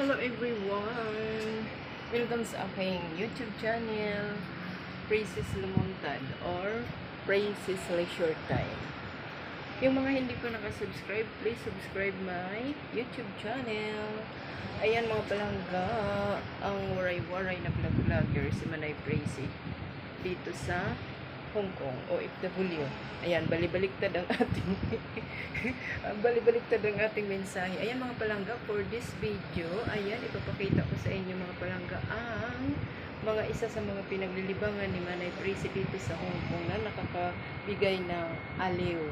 Hello everyone! Welcome sa aking YouTube channel, Princess Lumontad or Princess Leisure Time. Yung mga hindi ko nakasubscribe, please subscribe my YouTube channel. Ayan mga palangga, ang waray-waray na vlog-vlogger si Manay Praise dito sa Hong Kong o OFW. Ayan, balibaliktad ang ating balibaliktad ang ating mensahe. Ayan mga palangga, for this video, ayan, ipapakita ko sa inyo mga palangga ang mga isa sa mga pinaglilibangan ni Manay Presi dito sa Hong Kong na nakakabigay ng aliw,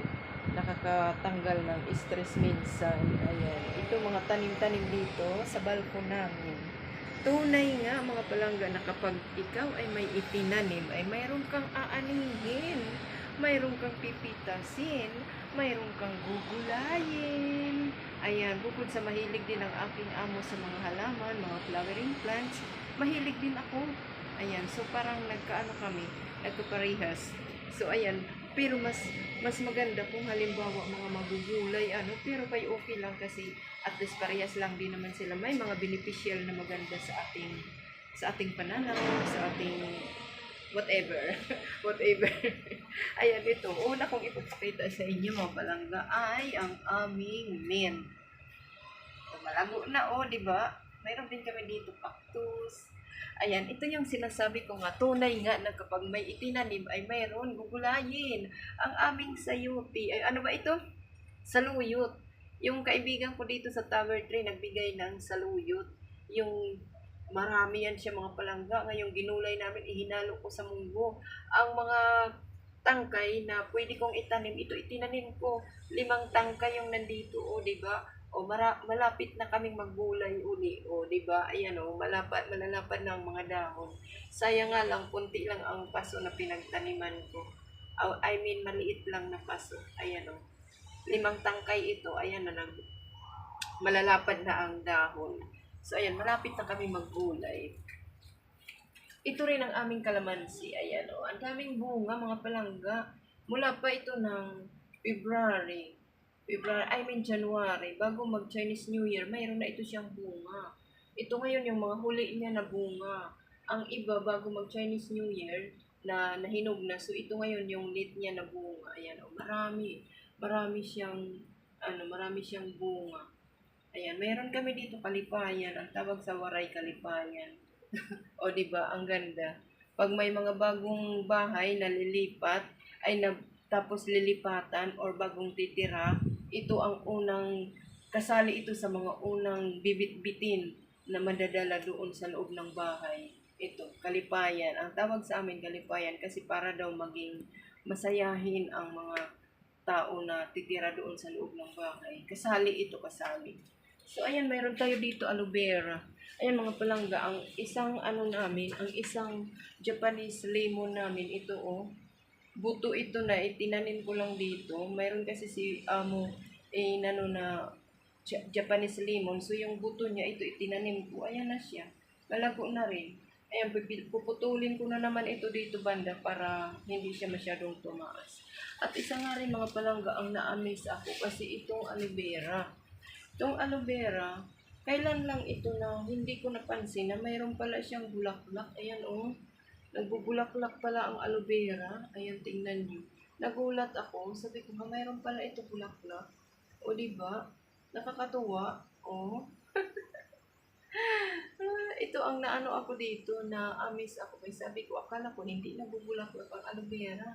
nakakatanggal ng stress minsan. Ayan, ito mga tanim-tanim dito sa balkon namin. Tunay nga mga palangga na kapag ikaw ay may itinanim ay mayroon kang aanihin, mayroon kang pipitasin, mayroon kang gugulayin. Ayan, bukod sa mahilig din ang aking amo sa mga halaman, mga flowering plants, mahilig din ako. Ayan, so parang nagkaano kami, nagkaparehas. So ayan, pero mas mas maganda kung halimbawa mga magugulay ano, pero kay okay lang kasi at least parehas lang din naman sila. May mga beneficial na maganda sa ating sa ating pananaw, sa ating whatever. whatever. Ayan, ito. Una kong ipapakita sa inyo mga palangga ay ang aming men. O, malago na, oh, di ba? Mayroon din kami dito cactus. Ayan, ito yung sinasabi ko nga, tunay nga na kapag may itinanim ay mayroon gugulayin. Ang aming sayuti, ay ano ba ito? Saluyot. Yung kaibigan ko dito sa Tower 3 nagbigay ng saluyot. Yung marami yan siya mga palangga. Ngayong ginulay namin, ihinalo ko sa munggo. Ang mga tangkay na pwede kong itanim, ito itinanim ko. Limang tangkay yung nandito, o, di ba? O, mara, malapit na kaming maggulay uli, o, di ba? Ayan, o, malapad, malalapad ang mga dahon. Sayang nga lang, punti lang ang paso na pinagtaniman ko. Aw- I mean, maliit lang na paso. Ayan, o. Limang tangkay ito, ayan na, nag, malalapad na ang dahon. So, ayan, malapit na kami maggulay. Ito rin ang aming kalamansi. Ayan, o. Ang daming bunga, mga palangga. Mula pa ito ng February. February, I mean January. Bago mag-Chinese New Year, mayroon na ito siyang bunga. Ito ngayon yung mga huli niya na bunga. Ang iba, bago mag-Chinese New Year, na nahinog na. So, ito ngayon yung late niya na bunga. Ayan, o. Marami. Marami siyang, ano, marami siyang bunga. Ayan, meron kami dito kalipayan. Ang tawag sa waray kalipayan. o, di ba Ang ganda. Pag may mga bagong bahay na lilipat, ay na, tapos lilipatan or bagong titira, ito ang unang, kasali ito sa mga unang bibit-bitin na madadala doon sa loob ng bahay. Ito, kalipayan. Ang tawag sa amin kalipayan kasi para daw maging masayahin ang mga tao na titira doon sa loob ng bahay. Kasali ito, kasali. So, ayan, mayroon tayo dito aloe vera. Ayan, mga palangga, ang isang ano namin, ang isang Japanese lemon namin, ito oh, buto ito na itinanim ko lang dito. Mayroon kasi si amo, eh, nano na Ja- Japanese lemon. So, yung buto niya, ito itinanim ko. Ayan na siya. Malago na rin. Ayan, puputulin ko na naman ito dito banda para hindi siya masyadong tumaas. At isa nga rin mga palangga ang na-amaze ako kasi itong aloe vera. Itong aloe vera, kailan lang ito na hindi ko napansin na mayroon pala siyang bulaklak. Ayan oh, nagbubulaklak pala ang aloe vera. Ayan, tingnan niyo. Nagulat ako, sabi ko, "Ha, mayroon pala ito bulaklak. O di ba? Nakakatuwa. Oh. Ah, ito ang naano ako dito na amaze ako kasi sabi ko akala ko hindi nabubulaklak ang aloe vera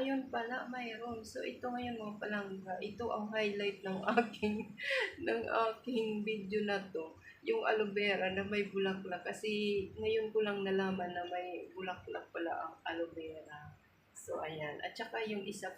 ayun pala mayroon so ito ngayon mga palangga ito ang highlight ng aking ng aking video na to yung aloe vera na may bulaklak. Kasi ngayon ko lang nalaman na may bulaklak pala ang aloe vera. So ayan. At saka yung isa